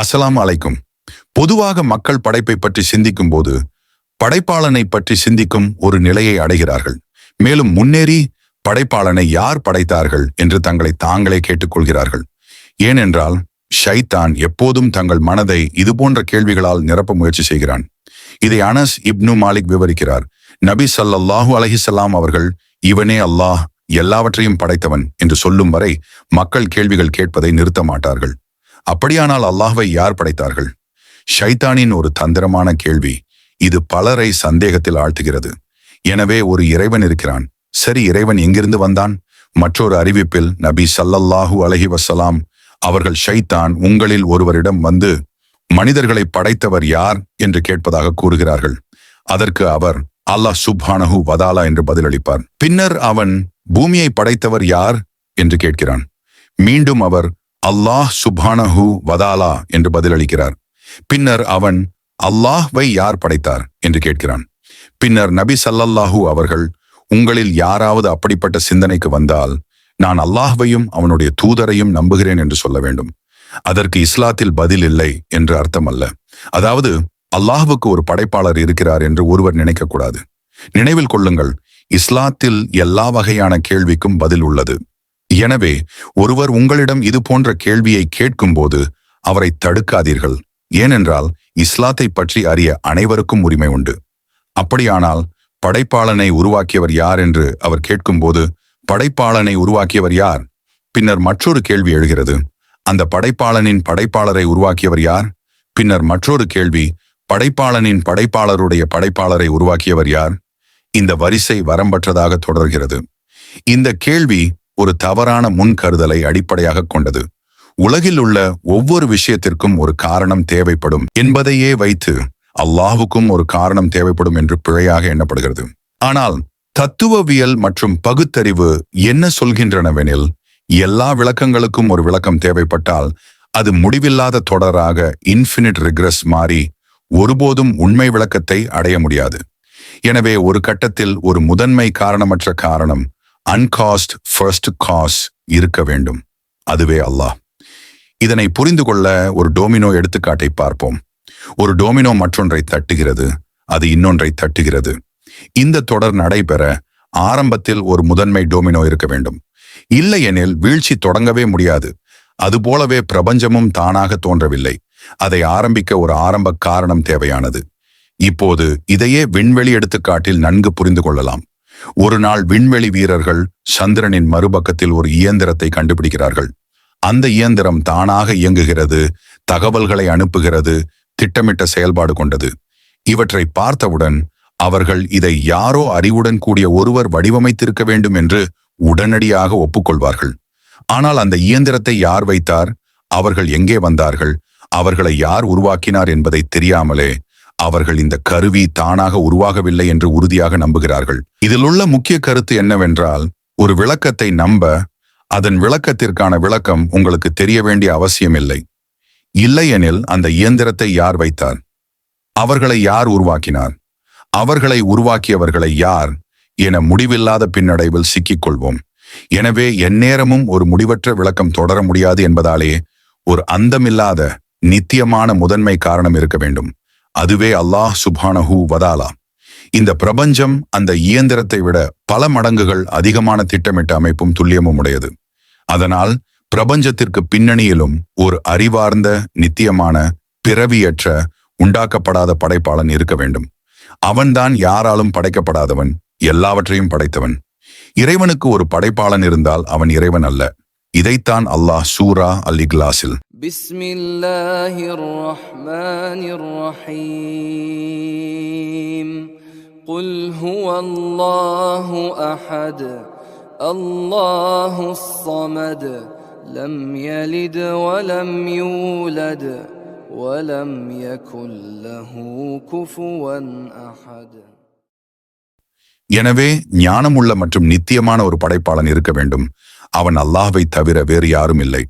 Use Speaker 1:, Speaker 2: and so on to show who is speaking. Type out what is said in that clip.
Speaker 1: அஸ்லாம் அலைக்கும். பொதுவாக மக்கள் படைப்பை பற்றி சிந்திக்கும் போது படைப்பாளனை பற்றி சிந்திக்கும் ஒரு நிலையை அடைகிறார்கள். மேலும் முன்னேறி படைப்பாளனை யார் படைத்தார்கள் என்று தங்களை தாங்களே கேட்டுக்கொள்கிறார்கள். ஏனென்றால் ஷைத்தான் எப்போதும் தங்கள் மனதை இதுபோன்ற கேள்விகளால் நிரப்ப முயற்சி செய்கிறான். இதை அனஸ் இப்னு மாலிக் விவரிக்கிறார். நபி ஸல்லல்லாஹு அலஹிசல்லாம் அவர்கள் இவனே அல்லாஹ் எல்லாவற்றையும் படைத்தவன் என்று சொல்லும் வரை மக்கள் கேள்விகள் கேட்பதை நிறுத்த மாட்டார்கள். அப்படியானால் அல்லாஹ்வை யார் படைத்தார்கள்? ஷைத்தானின் ஒரு தந்திரமான கேள்வி இது பலரை சந்தேகத்தில் ஆழ்த்துகிறது. எனவே ஒரு இறைவன் இருக்கிறான். சரி இறைவன் எங்கிருந்து வந்தான்? மற்றொரு அறிவிப்பில் நபி சல்லல்லாஹூ அலஹி வசலாம் அவர்கள் ஷைத்தான் உங்களில் ஒருவரிடம் வந்து மனிதர்களை படைத்தவர் யார் என்று கேட்பதாக கூறுகிறார்கள். அதற்கு அவர் அல்லாஹ் சுப்ஹானஹு வதாலா என்று பதிலளிப்பார். பின்னர் அவன் பூமியை படைத்தவர் யார்? என்று கேட்கிறான். மீண்டும் அவர் அல்லாஹ் சுபானஹு வதாலா என்று பதிலளிக்கிறார். பின்னர் அவன் அல்லாஹ்வை யார் படைத்தார்? என்று கேட்கிறான். பின்னர் நபி சல்லல்லாஹூ அவர்கள் உங்களில் யாராவது அப்படிப்பட்ட சிந்தனைக்கு வந்தால் நான் அல்லாஹ்வையும் அவனுடைய தூதரையும் நம்புகிறேன் என்று சொல்ல வேண்டும். அதற்கு இஸ்லாத்தில் பதில் இல்லை என்று அர்த்தம் அல்ல. அதாவது அல்லாஹ்வுக்கு ஒரு படைப்பாளர் இருக்கிறார் என்று ஒருவர் நினைக்கக்கூடாது. நினைவில் கொள்ளுங்கள் இஸ்லாத்தில் எல்லா வகையான கேள்விக்கும் பதில் உள்ளது. எனவே ஒருவர் உங்களிடம் இது போன்ற கேள்வியை கேட்கும்போது அவரை தடுக்காதீர்கள். ஏனென்றால் இஸ்லாத்தை பற்றி அறிய அனைவருக்கும் உரிமை உண்டு. அப்படியானால் படைப்பாளனை உருவாக்கியவர் யார் என்று அவர் கேட்கும்போது படைப்பாளனை உருவாக்கியவர் யார்? பின்னர் மற்றொரு கேள்வி எழுகிறது அந்த படைப்பாளனின் படைப்பாளரை உருவாக்கியவர் யார்? பின்னர் மற்றொரு கேள்வி படைப்பாளனின் படைப்பாளருடைய படைப்பாளரை உருவாக்கியவர் யார்? இந்த வரிசை வரம்பற்றதாக தொடர்கிறது. இந்த கேள்வி ஒரு தவறான முன்கருதலை அடிப்படையாக கொண்டது. உலகில் உள்ள ஒவ்வொரு விஷயத்திற்கும் ஒரு காரணம் தேவைப்படும் என்பதையே வைத்து அல்லாஹுக்கும் ஒரு காரணம் தேவைப்படும் என்று பிழையாக எண்ணப்படுகிறது. ஆனால் தத்துவவியல் மற்றும் பகுத்தறிவு என்ன சொல்கின்றனவெனில் எல்லா விளக்கங்களுக்கும் ஒரு விளக்கம் தேவைப்பட்டால் அது முடிவில்லாத தொடராக இன்ஃபினிட் ரிக்ரஸ் மாறி ஒருபோதும் உண்மை விளக்கத்தை அடைய முடியாது. எனவே ஒரு கட்டத்தில் ஒரு முதன்மை காரணமற்ற காரணம் அன்காஸ்ட் ஃபர்ஸ்ட் காஸ் இருக்க வேண்டும். அதுவே அல்லாஹ். இதனை புரிந்து கொள்ள ஒரு டோமினோ எடுத்துக்காட்டை பார்ப்போம். ஒரு டோமினோ மற்றொன்றை தட்டுகிறது அது இன்னொன்றை தட்டுகிறது. இந்த தொடர் நடைபெற ஆரம்பத்தில் ஒரு முதன்மை டோமினோ இருக்க வேண்டும். இல்லையெனில் வீழ்ச்சி தொடங்கவே முடியாது. அதுபோலவே பிரபஞ்சமும் தானாக தோன்றவில்லை. அதை ஆரம்பிக்க ஒரு ஆரம்ப காரணம் தேவையானது. இப்போது இதையே விண்வெளி எடுத்துக்காட்டில் நன்கு புரிந்து கொள்ளலாம். ஒரு நாள் விண்வெளி வீரர்கள் சந்திரனின் மறுபக்கத்தில் ஒரு இயந்திரத்தை கண்டுபிடிக்கிறார்கள். அந்த இயந்திரம் தானாக இயங்குகிறது தகவல்களை அனுப்புகிறது திட்டமிட்ட செயல்பாடு கொண்டது. இவற்றை பார்த்தவுடன் அவர்கள் இதை யாரோ அறிவுடன் கூடிய ஒருவர் வடிவமைத்திருக்க வேண்டும் என்று உடனடியாக ஒப்புக்கொள்வார்கள். ஆனால் அந்த இயந்திரத்தை யார் வைத்தார்? அவர்கள் எங்கே வந்தார்கள்? அவர்களை யார் உருவாக்கினார் என்பதை தெரியாமலே அவர்கள் இந்த கருவி தானாக உருவாகவில்லை என்று உறுதியாக நம்புகிறார்கள். இதில் உள்ள முக்கிய கருத்து என்னவென்றால் ஒரு விளக்கத்தை நம்ப அதன் விளக்கத்திற்கான விளக்கம் உங்களுக்கு தெரிய வேண்டிய அவசியமில்லை. இல்லையெனில் அந்த இயந்திரத்தை யார் வைத்தார்? அவர்களை யார் உருவாக்கினார்? அவர்களை உருவாக்கியவர்களை யார்? என முடிவில்லாத பின்னடைவில் சிக்கிக் கொள்வோம் எனவே எந்நேரமும் ஒரு முடிவற்ற விளக்கம் தொடர முடியாது என்பதாலே ஒரு அந்தமில்லாத நித்தியமான முதன்மை காரணம் இருக்க வேண்டும். அதுவே அல்லாஹ் சுப்ஹானஹு வதாலா. இந்த பிரபஞ்சம் அந்த இயந்திரத்தை விட பல மடங்குகள் அதிகமான திட்டமிட்ட அமைப்பும் துல்லியமும் உடையது. அதனால் பிரபஞ்சத்திற்கு பின்னணியிலும் ஒரு அறிவார்ந்த நித்தியமான பிறவியற்ற உண்டாக்கப்படாத படைப்பாளன் இருக்க வேண்டும். அவன்தான் யாராலும் படைக்கப்படாதவன் எல்லாவற்றையும் படைத்தவன். இறைவனுக்கு ஒரு படைப்பாளன் இருந்தால் அவன் இறைவன் அல்ல. இதைத்தான் அல்லாஹ் சூரா அல் இக்லாஸில்
Speaker 2: بسم الله الرحمن الرحيم قل هو الله احد الله الصمد لم يلد ولم يولد ولم يكن له كفوا احد
Speaker 1: எனவே ஞானமுள்ள மற்றும் நித்தியமான ஒரு படைப்பாளன் இருக்க வேண்டும் அவன் அல்லாஹ்வை தவிர வேறு யாரும் இல்லை